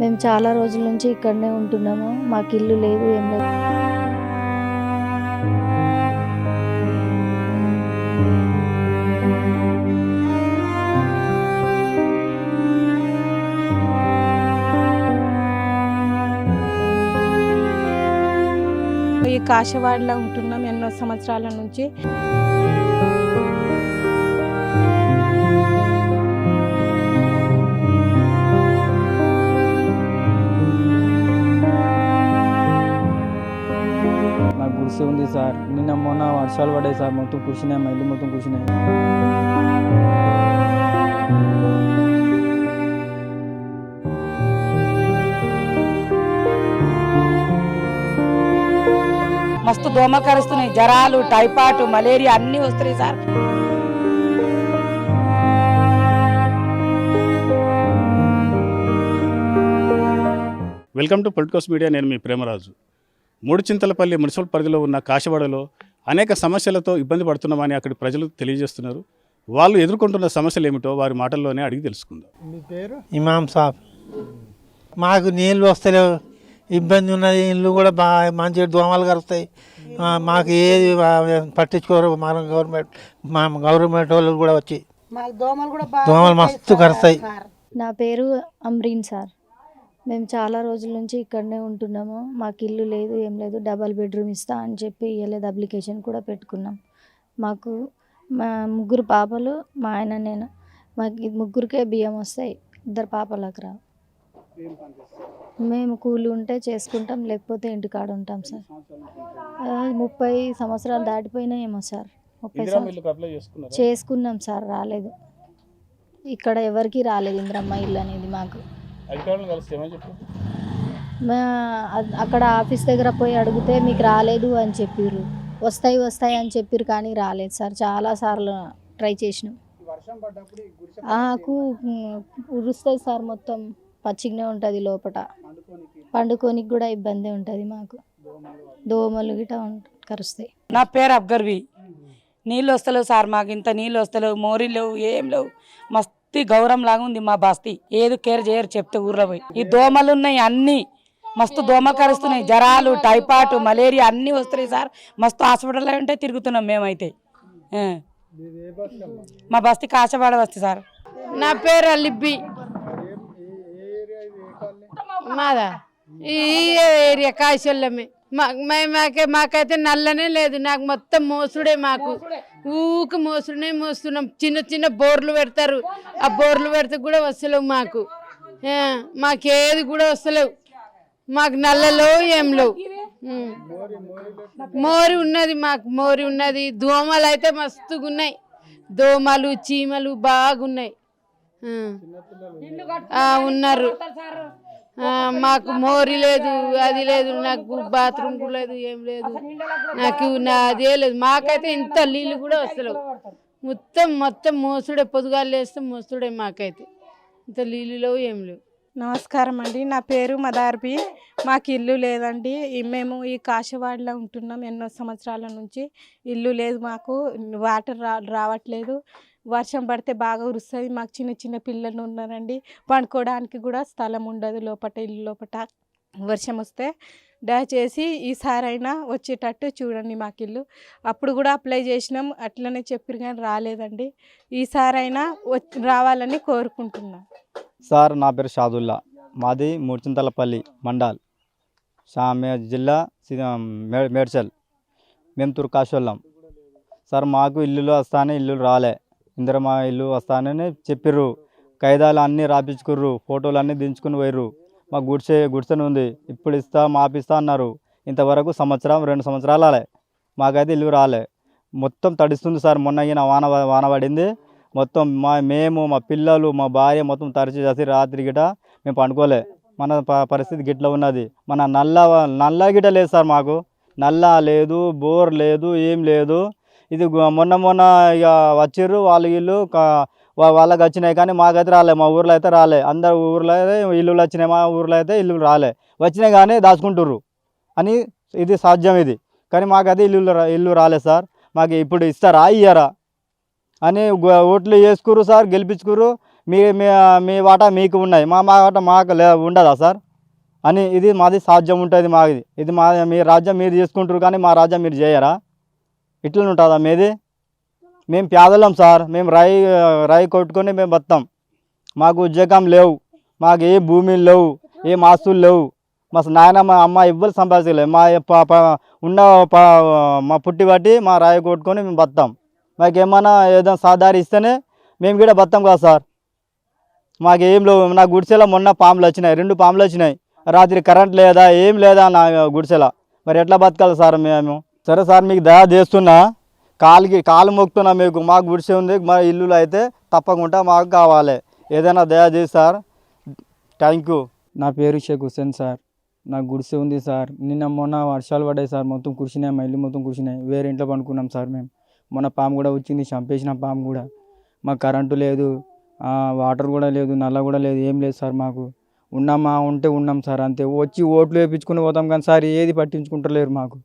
మేము చాలా రోజుల నుంచి ఇక్కడనే ఉంటున్నాము. మాకు ఇల్లు లేదు ఏం లేదు. ఈ కాశవాడలో ఉంటున్నాం ఎన్నో సంవత్సరాల నుంచి. సార్. నిన్న మొన్న వర్షాలు పడ్డాయి సార్. మొత్తం కూర్చున్నాయి మా ఇల్లు మొత్తం కూర్చున్నాయి మస్తు దోమలు కరుస్తున్నాయి. జ్వరాలు టైఫాయిడ్ మలేరియా అన్నీ వస్తున్నాయి sir. Welcome to Politicos media. నేను మీ ప్రేమరాజు. మూడు చింతలపల్లి మున్సిపల్ పరిధిలో ఉన్న కాశవాడలో అనేక సమస్యలతో ఇబ్బంది పడుతున్నామని అక్కడి ప్రజలు తెలియజేస్తున్నారు. వాళ్ళు ఎదుర్కొంటున్న సమస్యలు ఏమిటో వారి మాటల్లోనే అడిగి తెలుసుకుందాం. ఇమాం సాబ్. మాకు నీళ్ళు వస్తలేవు. ఇబ్బంది ఉన్నది. ఇల్లు కూడా బాగా మంచిగా దోమలు కరుస్తాయి. ఆ, మాకు ఏది పట్టించుకోరు. మన గవర్నమెంట్ మా గవర్నమెంట్ వాళ్ళు కూడా వచ్చి దోమలు మస్తు కరుస్తాయి. నా పేరు అమ్రీన్ సార్. మేము చాలా రోజుల నుంచి ఇక్కడనే ఉంటున్నాము. మాకు ఇల్లు లేదు ఏం లేదు డబల్ బెడ్రూమ్ ఇస్తా అని చెప్పి ఇవ్వలేదు అప్లికేషన్ కూడా పెట్టుకున్నాం. మాకు మా ముగ్గురు పాపలు మా ఆయన నేను. మాకు ముగ్గురికే బియ్యం వస్తాయి. ఇద్దరు పాపలకు రా మేము కూలి ఉంటే చేసుకుంటాం లేకపోతే ఇంటికాడ ఉంటాం సార్. ముప్పై సంవత్సరాలు దాటిపోయినాయేమో సార్. ముప్పై చేసుకున్నాం సార్ రాలేదు. ఇక్కడ ఎవరికి రాలేదు ఇంద్రమ్మ ఇల్లు అనేది మాకు. అధికారులను కలిసి ఏమని చెప్పారు మా అ- అక్కడ ఆఫీస్ దగ్గర పోయి అడిగితే మీకు రాలేదు అని చెప్పిర్రు. వస్తాయి వస్తాయి అని చెప్పిర్రు కానీ రాలేదు సార్. చాలా సార్లు ట్రై చేసినాం. ఆకు ఉరుస్తుంది సార్ మొత్తం. పచ్చిగానే ఉంటుంది లోపల పండుకోనికి కూడా ఇబ్బంది ఉంటుంది మాకు. దోమలు గిట కరుస్తాయి. నా పేరు అబ్గర్వి. నీళ్ళు వస్తలేవు సార్ మాకు ఇంత నీళ్ళు వస్తలేవు మోరీ లేవు ఏం లేవు. మస్తు గౌరవం లాగా ఉంది మా బస్తీ. ఏది కేర్ చేయరు చెప్తే ఊర్లో పోయి. ఈ దోమలు ఉన్నాయి అన్ని. మస్తు దోమలు కరుస్తున్నాయి జ్వరాలు టైఫాయిడ్ మలేరియా అన్నీ వస్తున్నాయి సార్. మస్తు హాస్పిటల్ ఉంటే తిరుగుతున్నాం మేమైతే. మా బస్తీ కాశవాడ బస్తీ సార్. నా పేరు అలిబ్బి. మాదా? ఈ ఏరియా కాశల్యమే మాకే మాకైతే నల్లనే లేదు. నాకు మొత్తం మోసుడే మాకు. ఊకు మోసుడే మోస్తున్నాం. చిన్న చిన్న బోర్లు పెడతారు. ఆ బోర్లు పెడితే కూడా వస్తలేవు మాకు. మాకేది కూడా వస్తలేవు. మాకు నల్లలో ఏం లేవు. మోరి ఉన్నది మాకు మోరి ఉన్నది. దోమలు అయితే మస్తుగా ఉన్నాయి. దోమలు చీమలు బాగున్నాయి. ఉన్నారు. మాకు మోరి లేదు అది లేదు నాకు బాత్రూమ్ లేదు ఏం లేదు. నాకు నా అదే లేదు. మాకైతే ఇంత నీళ్ళు కూడా వస్తలేవు మొత్తం మొత్తం మోసుడే పొదుగాలు వేస్తే మోసుడే మాకైతే. ఇంత నీళ్ళు లేవు ఏం లేవు. నమస్కారం అండి. నా పేరు మదార్బి. మాకు ఇల్లు లేదండి. మేము ఈ కాశవాడలో ఉంటున్నాం ఎన్నో సంవత్సరాల నుంచి. ఇల్లు లేదు మాకు. వాటర్ రా రావట్లేదు. వర్షం పడితే బాగా ఉరుస్తుంది. మాకు చిన్న చిన్న పిల్లలు ఉన్నారండి. పండుకోవడానికి కూడా స్థలం ఉండదు లోపట ఇల్లు లోపట. వర్షం వస్తే దయచేసి ఈసారైనా వచ్చేటట్టు చూడండి మాకు ఇల్లు. అప్పుడు కూడా అప్లై చేసినాం. అట్లనే చెప్పారు కానీ రాలేదండి. ఈసారైనా వచ్చి రావాలని కోరుకుంటున్నాం. సార్ నా పేరు షాదుల్లా. మాది మూర్చింతలపల్లి మండల్. జిల్లా మే మేడ్చల్. మేము తుర్కాశోళ్ళం. సార్ మాకు ఇల్లులు వస్తానే ఇల్లు రాలే. ఇందరు మా ఇల్లు వస్తానని చెప్పిర్రు. ఖైదాలు అన్నీ రాపించుకుర్రు. ఫోటోలు అన్నీ దించుకుని పోయిర్రు. మాకు గుడిసె గుడిసెను ఉంది. ఇప్పుడు ఇస్తా మాపిస్తా అన్నారు. ఇంతవరకు సంవత్సరం రెండు సంవత్సరాలు. రాలే మాకైతే ఇల్లు రాలే. మొత్తం తడిస్తుంది సార్. మొన్న ఈయన వాన వాన పడింది. మొత్తం మా మేము మా పిల్లలు మా భార్య మొత్తం తరచి చేసి రాత్రి గిట మేము పండుకోలే. మన ప- పరిస్థితి గిట్ల ఉన్నది. మన నల్ల నల్ల గిట లేదు సార్ మాకు. నల్ల లేదు బోర్ లేదు ఏం లేదు. ఇది మొన్న మొన్న ఇక వచ్చిర్రు వాళ్ళు వీళ్ళు వాళ్ళకి వచ్చినాయి కానీ మాకైతే రాలే మా ఊర్లో అయితే రాలే. అందరు ఊర్లో అయితే ఇల్లులు వచ్చినాయి మా ఊర్లో అయితే ఇల్లు రాలే. వచ్చినాయి కానీ దాచుకుంటుర్రు అని ఇది సాధ్యం ఇది. కానీ మాకైతే ఇల్లు రా- ఇల్లు రాలే సార్. మాకు ఇప్పుడు ఇస్తారా ఇయ్యారా అని ఓట్లు వేసుకురు సార్ గెలిపించుకురు మీ మీ వాటా మీకు ఉన్నాయి. మా మా వాటా మాకు లే ఉండదా సార్ అని ఇది మాది సాధ్యం ఉంటుంది మాది ఇది. మా మీ రాజ్యం మీరు చేసుకుంటారు కానీ మా రాజ్యం మీరు చేయరా? ఇట్లా ఉంటుందా మీది? మేము పేదలం సార్ మేము రాయి రాయి కొట్టుకొని మేము బతాం. మాకు ఉద్యోగం లేవు మాకు ఏ భూమిలు లేవు ఏం ఆస్తులు లేవు. మా నాయన మా అమ్మ ఎవ్వరు సంపాదించలేదు మా ఉన్న మా పుట్టి బట్టి మా రాయి కొట్టుకొని మేము బతాం. మాకు ఏమన్నా ఏదైనా సాధారి ఇస్తేనే మేము కూడా బతాం కదా సార్. మాకు ఏం లేవు. నా గుడిసెలో మొన్న పాములు వచ్చినాయి రెండు పాములు వచ్చినాయి. రాత్రి కరెంట్ లేదా ఏం లేదా నా గుడిసెల. మరి ఎట్లా బతకాలి సార్ మేము? సరే సార్ మీకు దయా చేస్తున్నా. కాలుకి కాలు మొక్కుతున్నా మీకు. మాకు గుడిసె ఉంది. మా ఇల్లులో అయితే తప్పకుండా మాకు కావాలి. ఏదైనా దయా చేసి సార్. థ్యాంక్ యూ నా పేరు షేక్ హుస్సేన్ సార్. నాకు గుడిసె ఉంది సార్. నిన్న మొన్న వర్షాలు పడ్డాయి సార్. మొత్తం కురిసినాయి. మా ఇల్లు మొత్తం కురిసినాయి. వేరే ఇంట్లో పండుకున్నాం సార్ మేము. మొన్న పాము కూడా వచ్చింది. చంపేసిన పాము కూడా. మాకు కరెంటు లేదు. వాటర్ కూడా లేదు. నల్ల కూడా లేదు. ఏం లేదు సార్ మాకు. ఉన్నామా? ఉంటే ఉన్నాం సార్. అంతే. వచ్చి ఓట్లు వేయించుకుని పోతాం కానీ సార్ ఏది పట్టించుకుంటలేరు మాకు.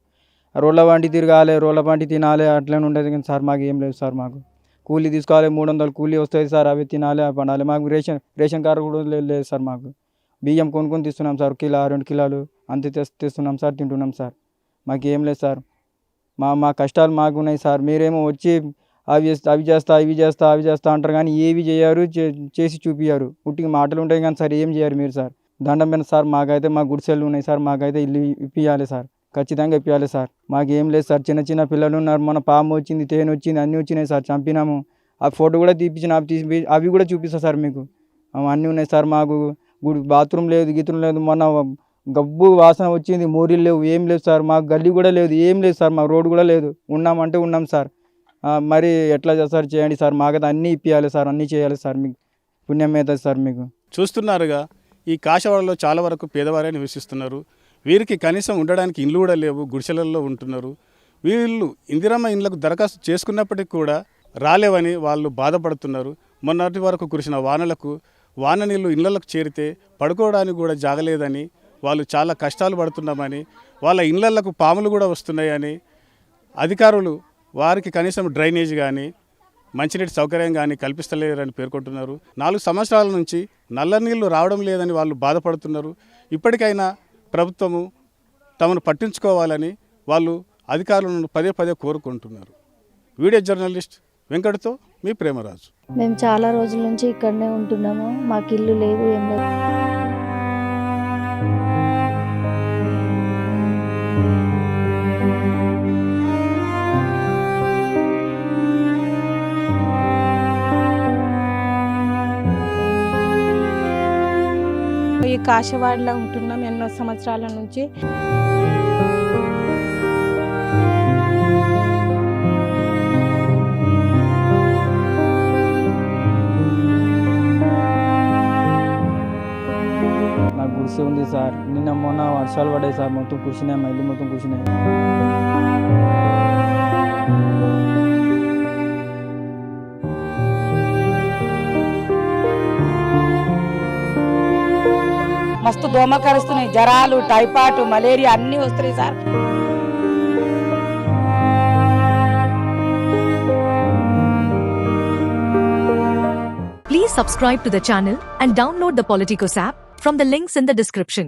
రోడ్ల బండి తిరగాలి రోడ్ల బండి తినాలి అట్లనే ఉండేది. కానీ సార్ మాకు ఏం లేదు సార్ మాకు. కూలీ తీసుకోవాలి మూడు వందలు కూలీ వస్తుంది సార్ అవి తినాలి అవి పండాలి. మాకు రేషన్ రేషన్ కార్డు కూడా లేదు లేదు సార్ మాకు. బియ్యం కొనుక్కొని తీస్తున్నాం సార్ కిలో రెండు కిలోలు. అంతే తెస్తున్నాం సార్ తింటున్నాం సార్. మాకు ఏం లేదు సార్. మా మా కష్టాలు మాకు ఉన్నాయి సార్. మీరేమో వచ్చి అవి చేస్తా అవి చేస్తా ఇవి చేస్తా అవి చేస్తా అంటారు కానీ ఏవి చేయరు చే- చేసి చూపించారు ఉట్టికి మాటలు ఉంటాయి కానీ సార్ ఏం చేయరు మీరు సార్. దండం మీద సార్ మాకైతే మా గుడిసెలు ఉన్నాయి సార్ మాకైతే ఇల్లు ఇప్పించాలి సార్. ఖచ్చితంగా ఇప్పించాలి సార్. మాకేం లేదు సార్. చిన్న చిన్న పిల్లలు ఉన్నారు. మన పాము వచ్చింది తేనె వచ్చింది అన్నీ వచ్చినాయి సార్. చంపినాము. ఆ ఫోటో కూడా తీపించిన అవి తీసి అవి కూడా చూపిస్తా సార్ మీకు. అన్నీ ఉన్నాయి సార్ మాకు. గుడి బాత్రూమ్ లేదు గీత్రూమ్ లేదు. మొన్న గబ్బు వాసన వచ్చింది. మోరీలు లేవు. ఏం లేదు సార్. మాకు గల్లీ కూడా లేదు. ఏం లేదు సార్. మాకు రోడ్డు కూడా లేదు. ఉన్నామంటే ఉన్నాం సార్. మరి ఎట్లా సార్ చేయండి సార్. మాకైతే అన్నీ ఇప్పియాలి సార్. అన్నీ చేయాలి సార్ మీకు. పుణ్యం అవుతుంది సార్ మీకు. చూస్తున్నారుగా ఈ కాశవాడలో చాలా వరకు పేదవారే నివసిస్తున్నారు. వీరికి కనీసం ఉండడానికి ఇండ్లు కూడా లేవు గుడిసెలలో ఉంటున్నారు. వీళ్ళు ఇందిరమ్మ ఇండ్లకు దరఖాస్తు చేసుకున్నప్పటికీ కూడా రాలేవని వాళ్ళు బాధపడుతున్నారు. మొన్నటి వరకు కురిసిన వానలకు వాన నీళ్ళు ఇళ్ళకు చేరితే పడుకోవడానికి కూడా జాగలేదని వాళ్ళు చాలా కష్టాలు పడుతున్నామని వాళ్ళ ఇళ్ళకు పాములు కూడా వస్తున్నాయని అధికారులు వారికి కనీసం డ్రైనేజ్ కానీ మంచినీటి సౌకర్యం కానీ కల్పిస్తలేరని పేర్కొంటున్నారు. నాలుగు సంవత్సరాల నుంచి నల్ల నీళ్ళు రావడం లేదని వాళ్ళు బాధపడుతున్నారు. ఇప్పటికైనా ప్రభుత్వము తమను పట్టించుకోవాలని వాళ్ళు అధికారులను పదే పదే కోరుకుంటున్నారు. వీడియో జర్నలిస్ట్ వెంకటతో మీ ప్రేమరాజు. మేము చాలా రోజుల నుంచి ఇక్కడనే ఉంటున్నాము. మాకు ఇల్లు లేదు ఏం లేదు. కాశవాడలో ఉంటున్నాం ఎన్నో సంవత్సరాల నుంచి. నాకు గుడిసె ఉంది సార్. నిన్న మొన్న వర్షాలు పడ్డాయి సార్. మొత్తం కూర్చున్నాయి మళ్ళీ మొత్తం కూర్చున్నాయి. మస్తు దోమలు కరుస్తున్నాయి జ్వరాలు టైఫాయిడ్ మలేరియా అన్నీ వస్తున్నాయి sir Please subscribe to the channel and download the Politicos app from the links in the description.